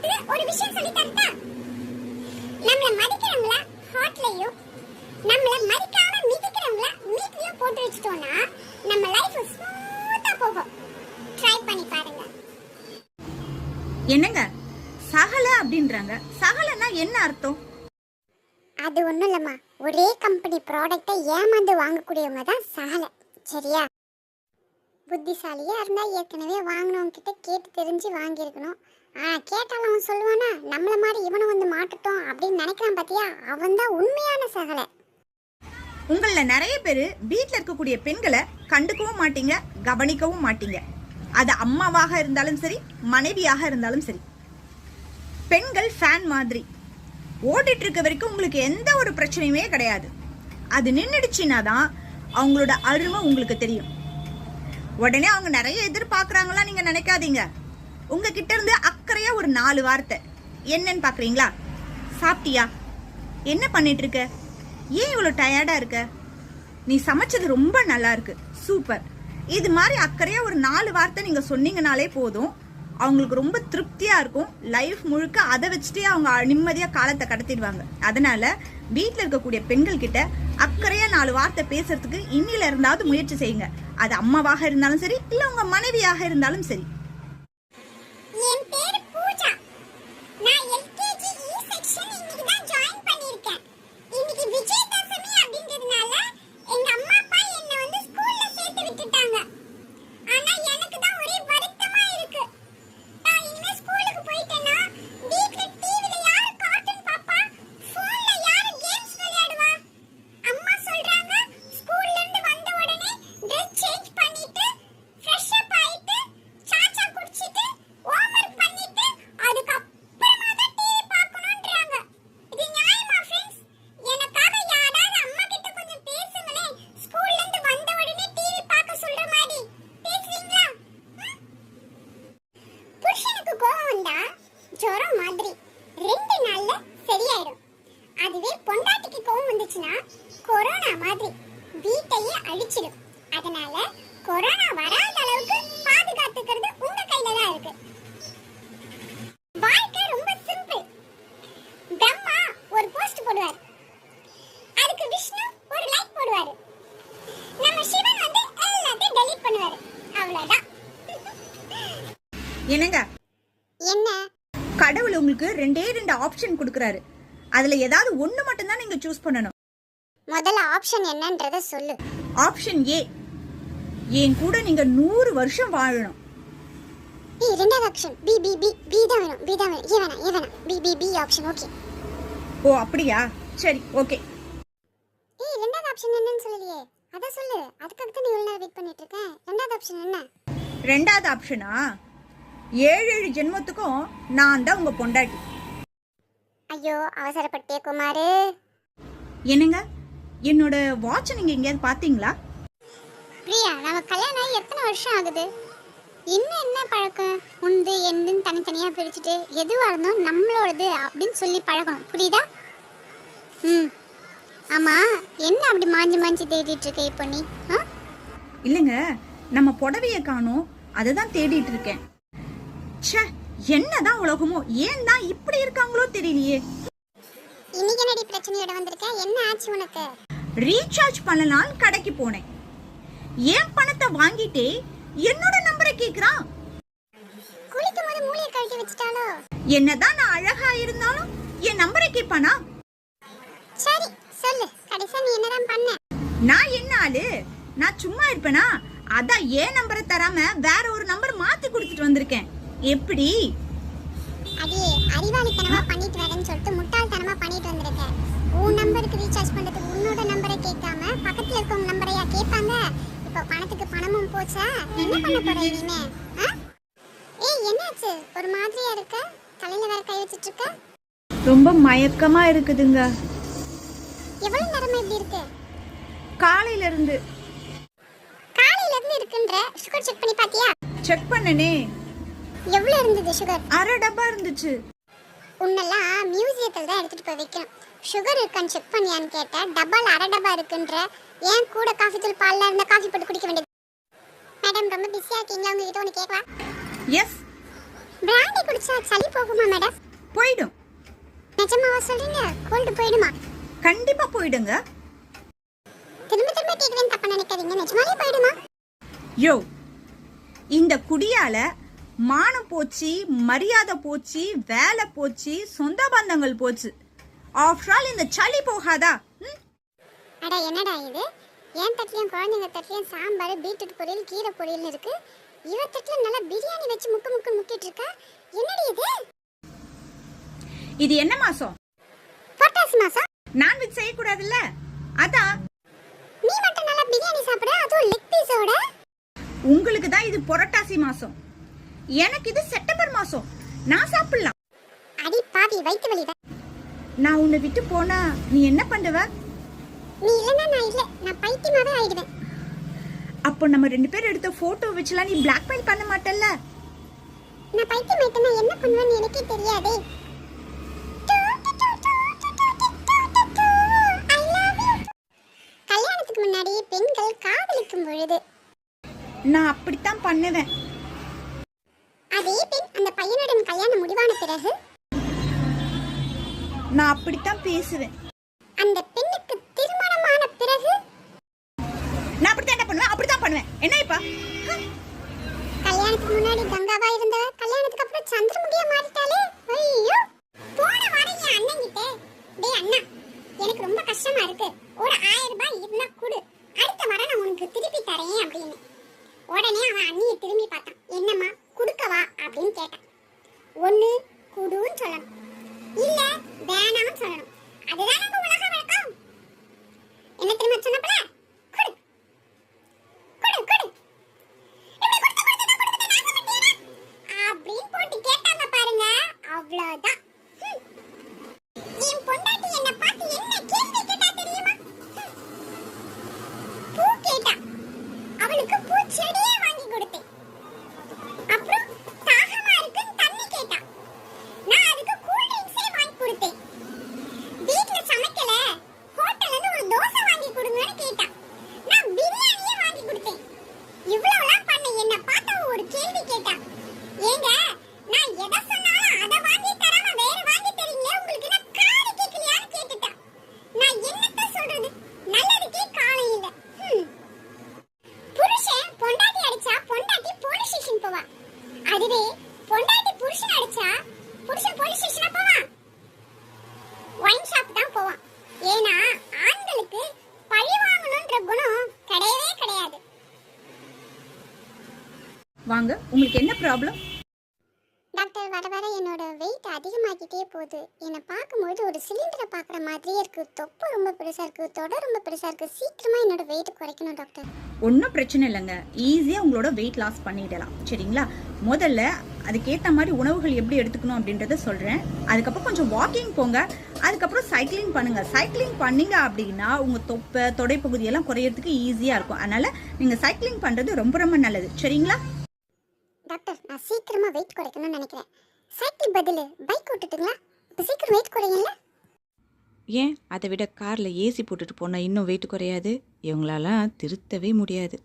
ஒருத்தர் ஒரு விஷயம் சொல்லி தரட்டா நம்மள மதிக்கிறவங்கள ஹார்ட்லயும் நம்மள மதிக்காம மிதிக்கிறவங்கள மீட்லயும் போட்டு வச்சிட்டோம்னா நம்ம லைஃப் ஸ்மூத்தா போகும். ட்ரை பண்ணி பாருங்க. என்னங்க? சகல அப்படின்றாங்க. சகலன்னா என்ன அர்த்தம்? அது ஒண்ணும் இல்லம்மா. ஒரே கம்பெனி ப்ராடக்ட்டை ஏமாந்து வாங்கக்கூடியவங்க தான் சகல. சரியா? புத்திசாலியா இருந்தா ஏற்கனவே வாங்கினவங்க கிட்ட கேட்டு தெரிஞ்சு வாங்கியிருக்கணும். கேட்டாலும் அவன் சொல்லுவானா நம்மள மாதிரி இவனும் வந்து மாட்டுட்டோம் அப்படின்னு நினைக்கிறான் பாத்தியா? அவன் தான் உண்மையான சகலை. உங்களில் நிறைய பேர் வீட்டில் இருக்கக்கூடிய பெண்களை கண்டுக்கவும் மாட்டீங்க கவனிக்கவும் மாட்டீங்க. அது அம்மாவாக இருந்தாலும் சரி மனைவியாக இருந்தாலும் சரி. பெண்கள் ஃபேன் மாதிரி. ஓடிட்டு இருக்க வரைக்கும் உங்களுக்கு எந்த ஒரு பிரச்சனையுமே கிடையாது. அது நின்றுடுச்சின்னா தான் அவங்களோட அருமை உங்களுக்கு தெரியும். உடனே அவங்க நிறைய எதிர்பார்க்குறாங்களா நீங்கள் நினைக்காதீங்க. உங்ககிட்ட இருந்து அக்கறையா ஒரு நாலு வார்த்தை. என்னன்னு பாக்குறீங்களா? சாப்பிட்டியா? என்ன பண்ணிட்டு இருக்க? ஏன் இவ்வளோ டயர்டா இருக்க? நீ சமைச்சது ரொம்ப நல்லா இருக்கு. சூப்பர் இது மாதிரி அக்கறையா ஒரு நாலு வார்த்தை நீங்க சொன்னீங்கனாலே போதும். அவங்களுக்கு ரொம்ப திருப்தியா இருக்கும். லைஃப் முழுக்க அதை வச்சுட்டே அவங்க நிம்மதியா காலத்தை கடத்திடுவாங்க. அதனால வீட்டில் இருக்கக்கூடிய பெண்கள் கிட்ட அக்கறையா நாலு வார்த்தை பேசுறதுக்கு இன்னில இருந்தாவது முயற்சி செய்யுங்க. அது அம்மாவாக இருந்தாலும் சரி இல்லை உங்க மனைவியாக இருந்தாலும் சரி. என்னங்க? என்ன? கடவுள் உங்களுக்கு ரெண்டே ரெண்டு ஆப்ஷன் கொடுக்குறாரு. அதுல ஏதாவது ஒண்ணு மட்டும் தான் நீங்க சூஸ் பண்ணணும். முதல்ல ஆப்ஷன் என்னன்றத சொல்லு. ஆப்ஷன் ஏ என் கூட நீங்க நூறு வருஷம் வாழணும். ஏய் ரெண்டாவது option B B B B தான் வேணும் பி தான் வேணும். ஏ வேணாம் ஏ வேணாம். B B B option okay ஓ அப்படியா? சரி ஓகே ஏய் ரெண்டாவது ஆப்ஷன் என்னன்னு சொல்லலையே. அத சொல்லு. அதுக்காக தான் நீ இவ்வளவு நேரம் வெயிட் பண்ணிட்டு இருக்க. ரெண்டாவது ஆப்ஷன் என்ன? ரெண்டாவது ஆப்ஷனா ஏழு ஏழு ஜென்மத்துக்கும் நான் தான் உங்க பொண்டாட்டி. ஐயோ அவசரப்பட்டே குமாரு. என்னங்க? என்னோட வாட்ச் நீங்க எங்கேயாவது பாத்தீங்களா பிரியா நம்ம கல்யாணம் ஆகி எத்தனை வருஷம் ஆகுது? இன்னும் என்ன பழக்கம்? உண்டு எந்துன்னு தனித்தனியாக பிரிச்சுட்டு எதுவாக இருந்தோம் நம்மளோடது அப்படின்னு சொல்லி பழகணும். புரியுதா? ம். ஆமாம் என்ன அப்படி மாஞ்சி மாஞ்சி தேடிட்டு இருக்க இப்போ நீ? ஆ? இல்லைங்க நம்ம புடவைய காணோம் அதை தான் தேடிட்டு இருக்கேன். ச்சே என்னதான் உலகமோ ஏன் தான் இப்படி இருக்காங்களோ தெரியலையே. இன்னைக்கு என்னடி பிரச்சனையோட வந்திருக்க? என்ன ஆச்சு உனக்கு? ரீசார்ஜ் பண்ணலான்னு கடைக்கு போனேன். என் பணத்தை வாங்கிட்டே என்னோட நம்பரை கேக்குறான்? குளிக்கும் போது மூளையை கழட்டி வச்சுட்டாலோ என்னதான் நான் அழகா இருந்தாலும் என் நம்பரை கேட்பானா? சரி சொல்லு. கடைசியா நீ என்னதான் பண்ண? நான் என்ன ஆளு? நான் சும்மா இருப்பேனா? அதான் ஏன் நம்பரை தராம வேற ஒரு நம்பர் மாத்தி கொடுத்துட்டு வந்திருக்கேன். எப்படி? அடியே அறிவாளித்தனமா பண்ணிட்டு வரேன்னு சொல்லிட்டு முட்டாள்தனமா பண்ணிட்டு வந்திருக்க. உன் நம்பருக்கு ரீசார்ஜ் பண்றதுக்கு உன்னோட நம்பரை கேட்காம பக்கத்துல இருக்கவங்க நம்பரையா கேட்பாங்க? இப்போ பணத்துக்கு பணமும் போச்சா? என்ன பண்ண போற இனிமே? ஏய் என்னாச்சு? ஒரு மாதிரியா இருக்க? தலையில வேற கை வச்சிட்டு இருக்க ரொம்ப மயக்கமா இருக்குதுங்க. எவ்வளவு நேரமா இப்படி இருக்கு? காலையில இருந்து காலையில இருந்து இருக்குன்ற? சுகர் செக் பண்ணி பாத்தியா? செக் பண்ணனே. எவ்வளவு இருந்தது சுகர் அரை டப்பா இருந்துச்சு. உன்னெல்லாம் மியூசியத்தில் தான் எடுத்துட்டு போய் வைக்கணும். சுகர் இருக்கான்னு செக் பண்ணியான்னு கேட்டேன் டப்பால அரை டப்பா இருக்குன்ற ஏன் கூட காஃபி தூள் பால்ல இருந்த காஃபி போட்டு குடிக்க வேண்டியது? மேடம் ரொம்ப பிஸியா இருக்கீங்களா? உங்ககிட்ட ஒன்று கேட்கவா? எஸ் பிராண்ட் குடிச்சா சளி போகுமா மேடம் போயிடும். நிஜமாவா சொல்றீங்க? கோல்டு போயிடுமா? கண்டிப்பா போயிடுங்க. திரும்ப திரும்ப கேக்குறேன் தப்பா நினைக்காதீங்க. நிஜமாலே போயிடுமா? யோ இந்த குடியால மானம் போச்சு மரியாதை போச்சு வேலை போச்சு சொந்த பந்தங்கள் போச்சு. ஆஃப்டர் ஆல் இந்த சளி போகாதா? அட என்னடா இது? என் தட்டுலயும் குழந்தைங்க தட்டுலயும் சாம்பார் பீட்ரூட் பொரியல் கீரை பொரியல்னு இருக்கு. இவ தட்டுல நல்லா பிரியாணி வச்சு முக்கு முக்கு முக்கிட்டு இருக்கா? என்னடி இது? இது என்ன மாசம்? பொட்டாஸ் மாசம்? நான்வெஜ் செய்யக்கூடாதுல்ல? அதான் நீ மட்டும் நல்லா பிரியாணி சாப்பிட அதுவும் லெக் பீஸோட உங்களுக்கு தான் இது புரட்டாசி மாசம். எனக்கு இது செப்டம்பர் மாசம் நான் சாப்பிடலாம் அடி பாவி வயிற்று வலிடா நான் உன்னை விட்டு போனா நீ என்ன பண்ணுவ நீ இல்லைன்னா நான் இல்லை நான் பைத்தியமாவே ஆயிடுவேன் அப்போ நம்ம ரெண்டு பேரும் எடுத்த போட்டோ வச்சுலாம் நீ பிளாக்மெயில் பண்ண மாட்டல்ல நான் பைத்தியம் ஆயிட்டேன்னா என்ன பண்ணுவேன்னு எனக்கே தெரியாதே. கல்யாணத்துக்கு முன்னாடி பெண்கள் காதலிக்கும் பொழுது நான் அப்படித்தான் பண்ணுவேன் அதே பெண் அந்த பையனுடன் கல்யாணம் முடிவான பிறகு நான் அப்படித்தான் பேசுவேன். அந்த பெண்ணுக்கு திருமணமான பிறகு நான் அப்படித்தான் என்ன பண்ணுவேன்? அப்படித்தான் பண்ணுவேன். என்ன இப்ப. கல்யாணத்துக்கு முன்னாடி கங்காவா இருந்தவ கல்யாணத்துக்கு அப்புறம் சந்திரமுகியா மாறிட்டாலே ஐயோ! போன வாரம் என் அண்ணன் கிட்ட டேய் அண்ணா எனக்கு ரொம்ப கஷ்டமா இருக்கு. ஒரு ஆயிரம் ரூபாய் இருந்தா கொடு. அடுத்த வாரம் நான் உனக்கு திருப்பி தரேன் அப்படின்னு. உடனே அவன் அண்ணியை திரும்பி ஒண்ணு குடுன்னு சொல்லணும். இல்ல வேணாம்னு சொல்லணும். அதுதானே நம்ம உலக வழக்கம் என்ன திரும்ப சொன்னப்பல கொடு கொடு கொடு இப்படி கொடுத்து கொடுத்து கொடுத்து நாசம் பண்ணிட்டீனா? அப்படின்னு போட்டு கேட்டாங்க பாருங்க அவ்வளவுதான் ஹம். என் பொண்டாட்டி என்னை பார்த்து என்ன கேள்வி கேட்டா தெரியுமா ஹம். பூ கேட்டா அவளுக்கு பூச்செடியே வாங்கி கொடுத்தேன் அப்புறம் தாகமா இருக்குன்னு தண்ணி கேட்டா நான் அதுக்கு கூல் ட்ரிங்க்ஸே வாங்கி கொடுத்தேன் வீட்ல சமைக்கல ஹோட்டல்ல இருந்து ஒரு தோசை வாங்கி கொடுங்கன்னு கேட்டா நான் பிரியாணியே வாங்கி கொடுத்தேன் இவ்வளவுலாம் பண்ண என்ன பார்த்து அவ ஒரு கேள்வி கேட்டா ஏங்க நான் எதை சொன்னாலும் அதை வாங்கி தராம வேற வாங்கி தரீங்களே உங்களுக்கு என்ன காது கேட்கலையான்னு கேட்டுட்டா நான் என்னத்த சொல்றது நல்லதுக்கே காலம் இல்ல ஹம். புருஷன் பொண்டாட்டி அடிச்சா பொண்டாட்டி போலீஸ் ஸ்டேஷன் போவா அதுவே பொண்டாட்டி புருஷன் அடிச்சா புருஷன் போலீஸ் ஸ்டேஷனா போவான் ஒயின் ஷாப் தான் போவான் ஏன்னா ஆண்களுக்கு பழி வாங்கணுன்ற குணம் கிடையவே கிடையாது வாங்க. உங்களுக்கு என்ன ப்ராப்ளம் டாக்டர் வர வர என்னோட வெயிட் அதிகமாகிட்டே போகுது. என்னை பார்க்கும்போது ஒரு சிலிண்டரை பார்க்குற மாதிரியே இருக்கு. தொப்பு ரொம்ப பெருசாக இருக்கு. தொட ரொம்ப பெருசாக இருக்கு. சீக்கிரமாக என்னோட வெயிட் குறைக்கணும் டாக்டர். ஒன்றும் பிரச்சனை இல்லைங்க. ஈஸியாக உங்களோட வெயிட் லாஸ் பண்ணிடலாம். சரிங்களா? முதல்ல அதுக்கேற்ற மாதிரி உணவுகள் எப்படி எடுத்துக்கணும் அப்படின்றத சொல்கிறேன் அதுக்கப்புறம் கொஞ்சம் வாக்கிங் போங்க. அதுக்கப்புறம் சைக்கிளிங் பண்ணுங்க. சைக்கிளிங் பண்ணீங்க அப்படின்னா உங்கள் தொப்பை தொடைப்பகுதியெல்லாம் குறையறதுக்கு ஈஸியாக இருக்கும். அதனால் நீங்கள் சைக்கிளிங் பண்ணுறது ரொம்ப ரொம்ப நல்லது. சரிங்களா? டாக்டர் நான் சீக்கிரமாக வெயிட் குறைக்கணும்னு நினைக்கிறேன். சைக்கிள் பதில் பைக் ஓட்டுட்டுங்களா? இப்போ சீக்கிரம் வெயிட் குறையல ஏன்? அதை விட காரில் ஏசி போட்டுட்டு போனால் இன்னும் வெயிட் குறையாது. இவங்களாலாம் திருத்தவே முடியாது.